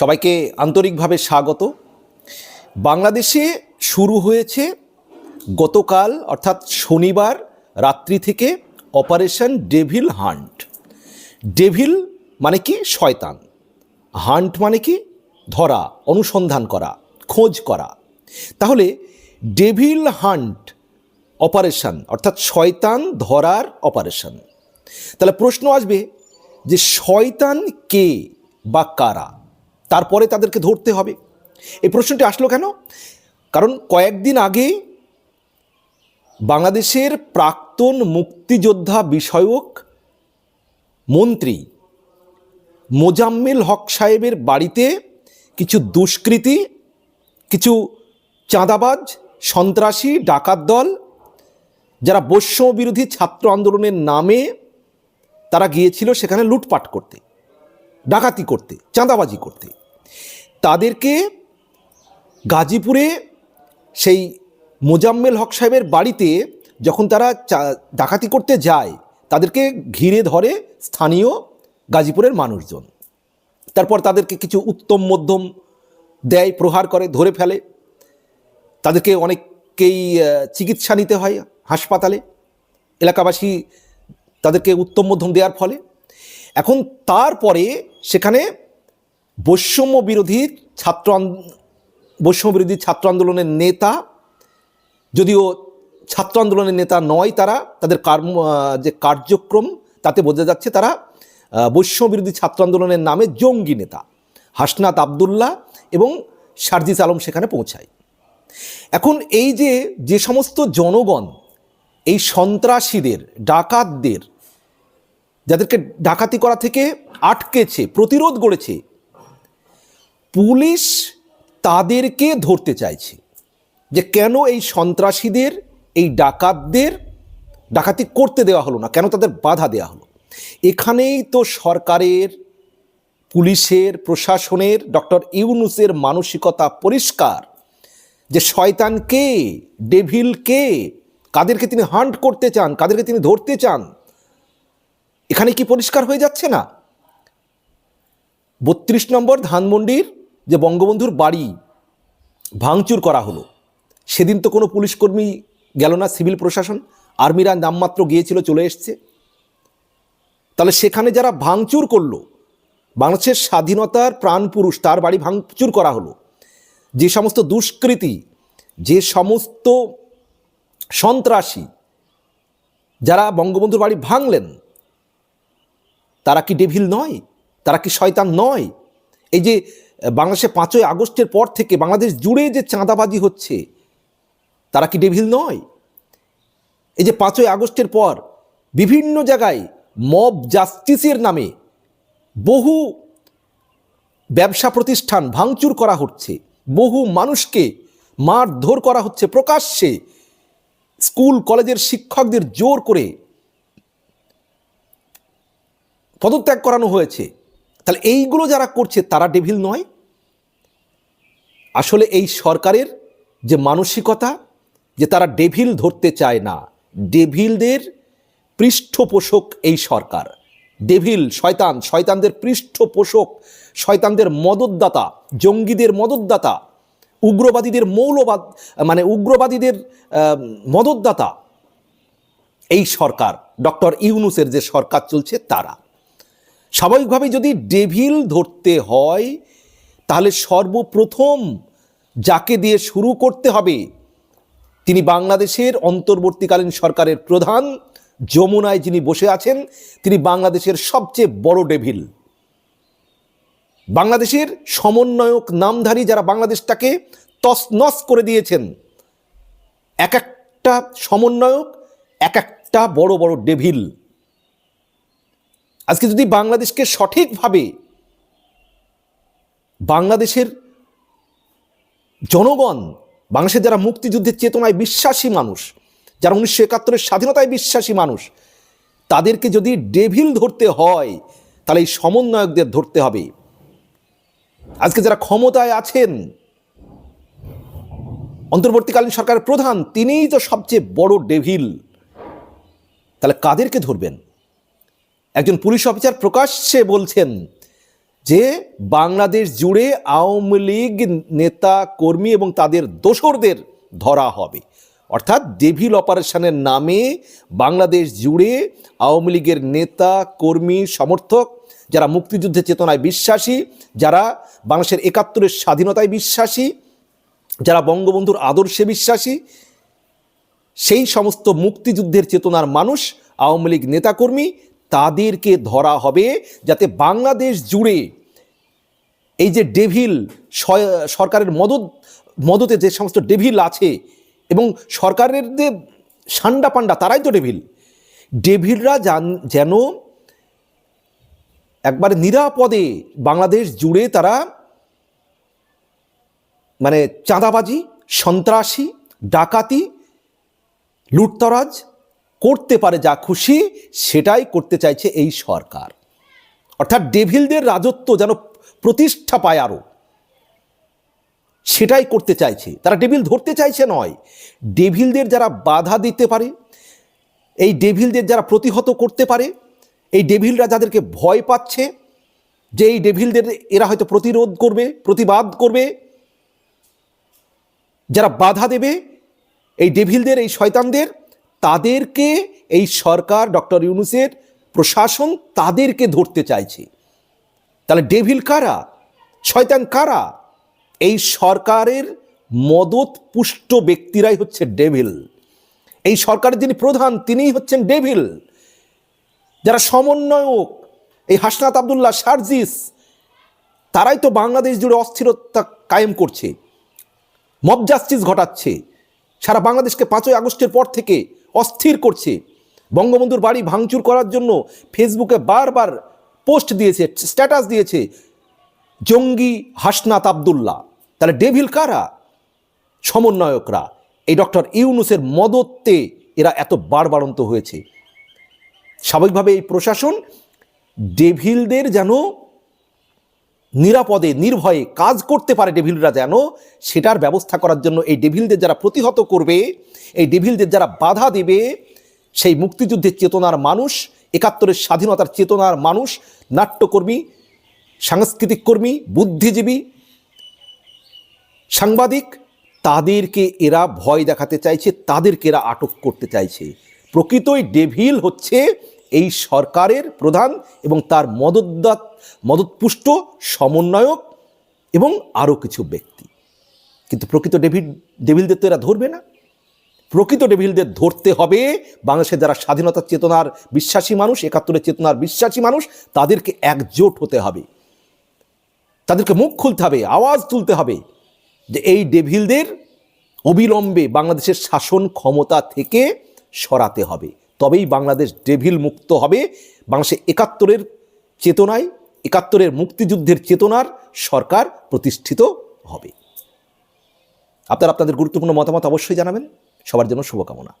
সবাইকে আন্তরিকভাবে স্বাগত। বাংলাদেশে শুরু হয়েছে গতকাল, অর্থাৎ শনিবার রাত্রি থেকে অপারেশন ডেভিল হান্ট। ডেভিল মানে কি? শয়তান। হান্ট মানে কি? ধরা, অনুসন্ধান করা, খোঁজ করা। তাহলে ডেভিল হান্ট অপারেশন, অর্থাৎ শয়তান ধরার অপারেশন। তাহলে প্রশ্ন আসবে যে শয়তান কে বা কারা? তারপরে তাদেরকে ধরতে হবে। এই প্রশ্নটি আসলো কেন? কারণ কয়েকদিন আগে বাংলাদেশের প্রাক্তন মুক্তিযোদ্ধা বিষয়ক মন্ত্রী মোজাম্মেল হক সাহেবের বাড়িতে কিছু দুষ্কৃতী, কিছু চাঁদাবাজ, সন্ত্রাসী, ডাকাত দল, যারা বৈষম্য বিরোধী ছাত্র আন্দোলনের নামে তারা গিয়েছিল সেখানে লুটপাট করতে, ডাকাতি করতে, চাঁদাবাজি করতে। তাদেরকে গাজীপুরে সেই মোজাম্মেল হক সাহেবের বাড়িতে যখন তারা ডাকাতি করতে যায়, তাদেরকে ঘিরে ধরে স্থানীয় গাজীপুরের মানুষজন। তারপর তাদেরকে কিছু উত্তম মধ্যম দেয়, প্রহার করে, ধরে ফেলে। তাদেরকে অনেককেই চিকিৎসা নিতে হয় হাসপাতালে। এলাকাবাসী তাদেরকে উত্তম মধ্যম দেওয়ার ফলে। এখন তারপরে সেখানে বৈষম্য বিরোধী ছাত্র বৈষম্য বিরোধী ছাত্র আন্দোলনের নেতা, যদিও ছাত্র আন্দোলনের নেতা নয় তারা, তাদের কর্ম যে কার্যক্রম, তাতে বোঝা যাচ্ছে তারা বৈষম্য বিরোধী ছাত্র আন্দোলনের নামে জঙ্গি নেতা, হাসনাত আবদুল্লাহ এবং সারজিস আলম সেখানে পৌঁছায়। এখন এই যে যে সমস্ত জনগণ, এই সন্ত্রাসীদের, ডাকাতদের, যাদেরকে ডাকাতি করা থেকে আটকেছে, প্রতিরোধ গড়েছে পুলিশ তাদেরকে ধরতে চাইছে যে কেন এই সন্ত্রাসীদের, এই ডাকাতদের ডাকাতি করতে দেওয়া হলো না, কেন তাদের বাধা দেওয়া হলো? এখানেই তো সরকারের, পুলিশের, প্রশাসনের, ডক্টর ইউনুসের মানসিকতা পরিষ্কার যে শয়তান কে ডেভিল কে কাদেরকে তিনি হান্ট করতে চান, কাদেরকে তিনি ধরতে চান, এখানে কি পরিষ্কার হয়ে যাচ্ছে না? বত্রিশ নম্বর ধানমন্ডির যে বঙ্গবন্ধুর বাড়ি ভাঙচুর করা হলো। সেদিন তো কোনো পুলিশকর্মী গেল না, সিভিল প্রশাসন। আর্মিরা নামমাত্র গিয়েছিল, চলে এসছে। তাহলে সেখানে যারা ভাঙচুর করল, বাংলাদেশের স্বাধীনতার প্রাণপুরুষ, তার বাড়ি ভাঙচুর করা হলো। যে সমস্ত দুষ্কৃতী, যে সমস্ত সন্ত্রাসী, যারা বঙ্গবন্ধুর বাড়ি ভাঙলেন, তারা কি ডেভিল নয়? তারা কি শয়তান নয়? এই যে বাংলাদেশে পাঁচই আগস্টের পর থেকে বাংলাদেশ জুড়ে যে চাঁদাবাজি হচ্ছে, তারা কি ডেভিল নয়? এই যে পাঁচই আগস্টের পর বিভিন্ন জায়গায় মব জাস্টিসের নামে বহু ব্যবসা প্রতিষ্ঠান ভাঙচুর করা হচ্ছে, বহু মানুষকে মারধর করা হচ্ছে। প্রকাশ্যে স্কুল, কলেজের শিক্ষকদের জোর করে পদত্যাগ করানো হয়েছে। তাহলে এইগুলো যারা করছে, তারা ডেভিল নয়। আসলে এই সরকারের যে মানসিকতা, যে তারা ডেভিল ধরতে চায় না ডেভিলদের পৃষ্ঠপোষক এই সরকার। ডেভিল শয়তান, শয়তানদের পৃষ্ঠপোষক, শয়তানদের মদতদাতা, জঙ্গিদের মদতদাতা, উগ্রবাদীদের মৌলবাদ মানে উগ্রবাদীদের মদতদাতা, এই সরকার, ডক্টর ইউনুসের যে সরকার চলছে, তারা। স্বাভাবিকভাবে যদি ডেভিল ধরতে হয়, তাহলে সর্বপ্রথম যাকে দিয়ে শুরু করতে হবে, তিনি বাংলাদেশের অন্তর্বর্তীকালীন সরকারের প্রধান, যমুনায় যিনি বসে আছেন, তিনি বাংলাদেশের সবচেয়ে বড় ডেভিল। বাংলাদেশের সমন্বয়ক নামধারী যারা বাংলাদেশটাকে তছনছ করে দিয়েছেন, এক একটা সমন্বয়ক, এক একটা বড় বড় ডেভিল। আজকে যদি বাংলাদেশকে সঠিকভাবে বাংলাদেশের জনগণ, বাংলাদেশের যারা মুক্তিযুদ্ধের চেতনায় বিশ্বাসী মানুষ, যারা উনিশশো একাত্তরের স্বাধীনতায় বিশ্বাসী মানুষ, তাদেরকে যদি ডেভিল ধরতে হয়, তাহলে এই সমন্বয়কদের ধরতে হবে। আজকে যারা ক্ষমতায় আছেন, অন্তর্বর্তীকালীন সরকারের প্রধান, তিনিই তো সবচেয়ে বড় ডেভিল। তাহলে কাদেরকে ধরবেন? একজন পুলিশ অফিসার প্রকাশ্যে বলছেন যে বাংলাদেশ জুড়ে আওয়ামী লীগ নেতা, কর্মী এবং তাদের দোসরদের ধরা হবে। অর্থাৎ ডেভিল অপারেশনের নামে বাংলাদেশ জুড়ে আওয়ামী লীগের নেতা, কর্মী, সমর্থক, যারা মুক্তিযুদ্ধের চেতনায় বিশ্বাসী, যারা বাংলাদেশের একাত্তরের স্বাধীনতায় বিশ্বাসী, যারা বঙ্গবন্ধুর আদর্শে বিশ্বাসী, সেই সমস্ত মুক্তিযুদ্ধের চেতনার মানুষ আওয়ামী লীগ নেতাকর্মী তাদেরকে ধরা হবে যাতে বাংলাদেশ জুড়ে এই যে ডেভিল সরকারের মদত, মদতে যে সমস্ত ডেভিল আছে এবং সরকারের যে সান্ডা পান্ডা, তারাই তো ডেভিল। ডেভিলরা যেন একবারে নিরাপদে বাংলাদেশ জুড়ে তারা মানে চাঁদাবাজি, সন্ত্রাসী, ডাকাতি, লুটতরাজ করতে পারে যা খুশি, সেটাই করতে চাইছে এই সরকার। অর্থাৎ ডেভিলদের রাজত্ব যেন প্রতিষ্ঠা পায় আরও সেটাই করতে চাইছে। তারা ডেভিল ধরতে চাইছে নয়, ডেভিলদের যারা বাধা দিতে পারে, এই ডেভিলদের যারা প্রতিহত করতে পারে, এই ডেভিলরা যাদেরকে ভয় পাচ্ছে, যে এই ডেভিলদের এরা হয়তো প্রতিরোধ করবে, প্রতিবাদ করবে, যারা বাধা দেবে, এই ডেভিলদের, এই শয়তানদের তাদেরকে এই সরকার ডক্টর ইউনুসের প্রশাসন তাদেরকে ধরতে চাইছে। তাহলে ডেভিল কারা? শয়তান কারা? এই সরকারের মদত পুষ্ট ব্যক্তিরাই হচ্ছে ডেভিল। এই সরকারের যিনি প্রধান, তিনিই হচ্ছেন ডেভিল। যারা সমন্বয়ক, এই হাসনাত আবদুল্লাহ সার্জিস, তারাই তো বাংলাদেশ জুড়ে অস্থিরতা কায়েম করছে। মব জাস্টিস ঘটাচ্ছে। সারা বাংলাদেশকে পাঁচই আগস্টের পর থেকে অস্থির করছে। বঙ্গবন্ধুর বাড়ি ভাঙচুর করার জন্য ফেসবুকে বারবার পোস্ট দিয়েছে, স্ট্যাটাস দিয়েছে জঙ্গি হাসনাত আবদুল্লাহ। তাহলে ডেভিল কারা? সমন্বয়করা। এই ডক্টর ইউনুসের মদত্তে এরা এত বাড়বাড়ন্ত হয়েছে। স্বাভাবিকভাবে এই প্রশাসন ডেভিলদের যেন নিরাপদে, নির্ভয়ে কাজ করতে পারে ডেভিলরা যেন, সেটার ব্যবস্থা করার জন্য এই ডেভিলদের যারা প্রতিহত করবে, এই ডেভিলদের যারা বাধা দেবে, সেই মুক্তিযুদ্ধের চেতনার মানুষ, একাত্তরের স্বাধীনতার চেতনার মানুষ, নাট্যকর্মী, সাংস্কৃতিক কর্মী, বুদ্ধিজীবী, সাংবাদিক, তাদেরকে এরা ভয় দেখাতে চাইছে, তাদেরকে এরা আটক করতে চাইছে। প্রকৃতই ডেভিল হচ্ছে এই সরকারের প্রধান এবং তার মদতদাত, মদতপুষ্ট সমন্বয়ক এবং আরও কিছু ব্যক্তি। কিন্তু প্রকৃত ডেভিড, ডেভিলদের তো এরা ধরবে না। প্রকৃত ডেভিলদের ধরতে হবে বাংলাদেশের যারা স্বাধীনতার চেতনার বিশ্বাসী মানুষ, একাত্তরের চেতনার বিশ্বাসী মানুষ, তাদেরকে একজোট হতে হবে। তাদেরকে মুখ খুলতে হবে, আওয়াজ তুলতে হবে যে এই ডেভিলদের অবিলম্বে বাংলাদেশের শাসন ক্ষমতা থেকে সরাতে হবে। তবেই বাংলাদেশ ডেভিল মুক্ত হবে। বাংলাদেশে একাত্তরের চেতনায়, একাত্তরের মুক্তিযুদ্ধের চেতনার সরকার প্রতিষ্ঠিত হবে। আপনারা আপনাদের গুরুত্বপূর্ণ মতামত অবশ্যই জানাবেন। সবার জন্য শুভকামনা।